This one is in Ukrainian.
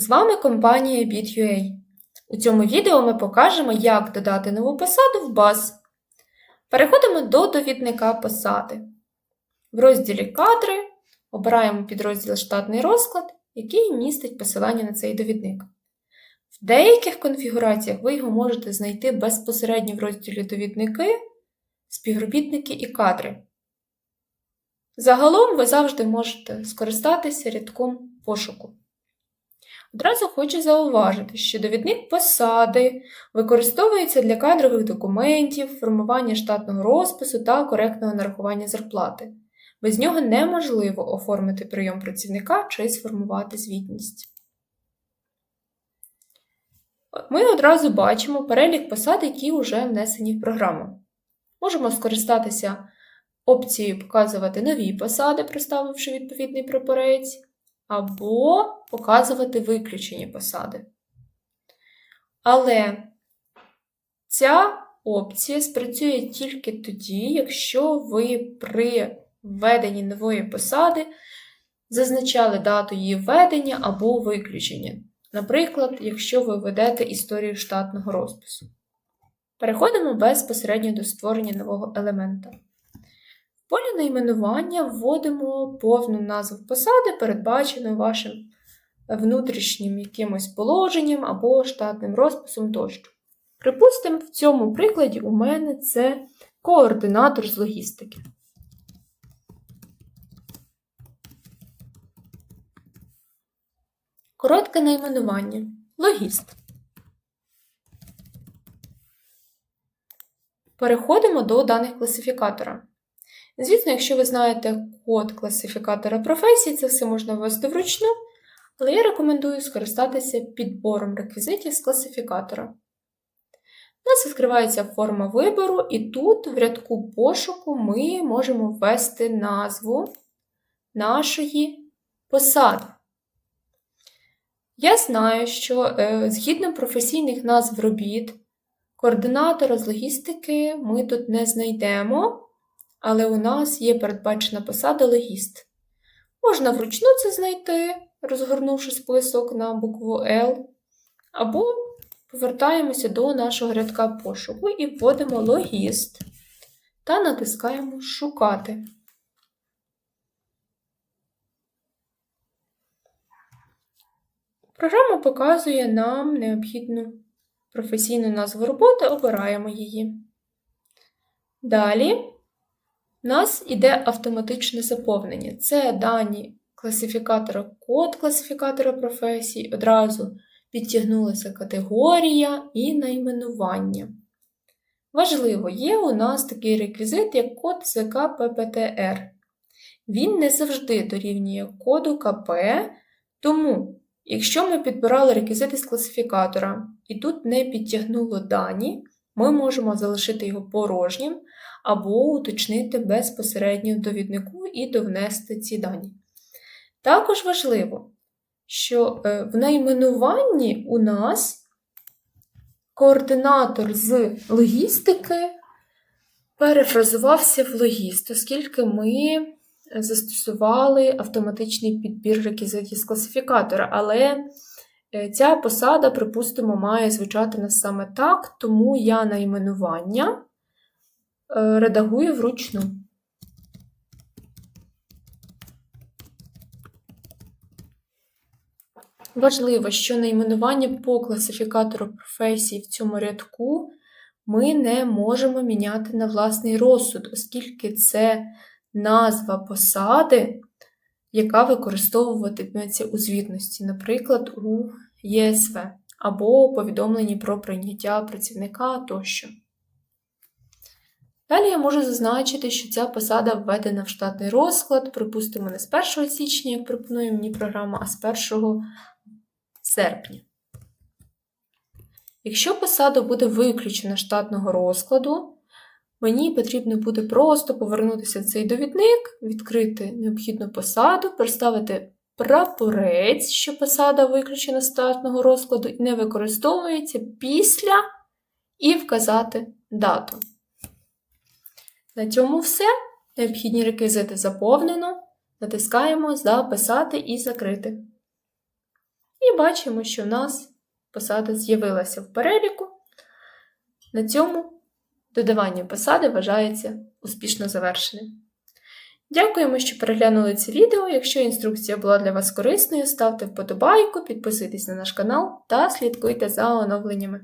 З вами компанія Bit.ua. У цьому відео ми покажемо, як додати нову посаду в баз. Переходимо до довідника посади. В розділі Кадри обираємо підрозділ Штатний розклад, який містить посилання на цей довідник. В деяких конфігураціях ви його можете знайти безпосередньо в розділі Довідники, співробітники і кадри. Загалом ви завжди можете скористатися рядком пошуку. Одразу хочу зауважити, що довідник посади використовується для кадрових документів, формування штатного розпису та коректного нарахування зарплати. Без нього неможливо оформити прийом працівника чи сформувати звітність. Ми одразу бачимо перелік посад, які вже внесені в програму. Можемо скористатися опцією Показувати нові посади, проставивши відповідний прапорець, або показувати виключені посади. Але ця опція спрацює тільки тоді, якщо ви при введенні нової посади зазначали дату її введення або виключення. Наприклад, якщо ви ведете історію штатного розпису. Переходимо безпосередньо до створення нового елемента. Полі найменування вводимо повну назву посади, передбачену вашим внутрішнім якимось положенням або штатним розписом тощо. Припустимо, в цьому прикладі у мене це координатор з логістики. Коротке найменування. Логіст. Переходимо до даних класифікатора. Звісно, якщо ви знаєте код класифікатора професій, це все можна ввести вручну, але я рекомендую скористатися підбором реквізитів з класифікатора. У нас відкривається форма вибору, і тут в рядку пошуку ми можемо ввести назву нашої посади. Я знаю, що е, згідно професійних назв робіт, координатора з логістики ми тут не знайдемо, але у нас є передбачена посада логіст. Можна вручну це знайти, розгорнувши список на букву L, або повертаємося до нашого рядка пошуку і вводимо логіст та натискаємо Шукати. Програма показує нам необхідну професійну назву роботи, обираємо її. Далі у нас йде автоматичне заповнення. Це дані класифікатора, код класифікатора професій, одразу підтягнулася категорія і найменування. Важливо, є у нас такий реквізит, як код ППТР. Він не завжди дорівнює коду КП, тому Якщо ми підбирали реквізити з класифікатора і тут не підтягнуло дані, ми можемо залишити його порожнім або уточнити безпосередньо в довіднику і довнести ці дані. Також важливо, що е, в найменуванні у нас координатор з логістики перефразувався в логіст, оскільки ми застосували автоматичний підбір реквізитів з класифікатора, але ця посада, припустимо, має звучати нас саме так, тому я найменування е, редагую вручну. Важливо, що найменування по класифікатору професій в цьому рядку ми не можемо міняти на власний розсуд, оскільки це назва посади, яка використовуватиметься у звітності, наприклад, у ЄСВ або повідомленні про прийняття працівника тощо. Далі я можу зазначити, що ця посада введена в штатний розклад, припустимо, не з 1 січня, як пропонує мені програма, а з 1 серпня. Якщо посада буде виключена штатного розкладу, Мені потрібно буде просто повернутися в цей довідник, відкрити необхідну посаду, проставити прапорець, що посада виключена з стартного розкладу і не використовується після і вказати дату. На цьому все. Необхідні реквізити заповнено. Натискаємо Записати і закрити. І бачимо, що в нас посада з'явилася в переліку. На цьому додавання посади вважається успішно завершеним. Дякуємо, що переглянули це відео. Якщо інструкція була для вас корисною, ставте вподобайку, підписуйтесь на наш канал та слідкуйте за оновленнями.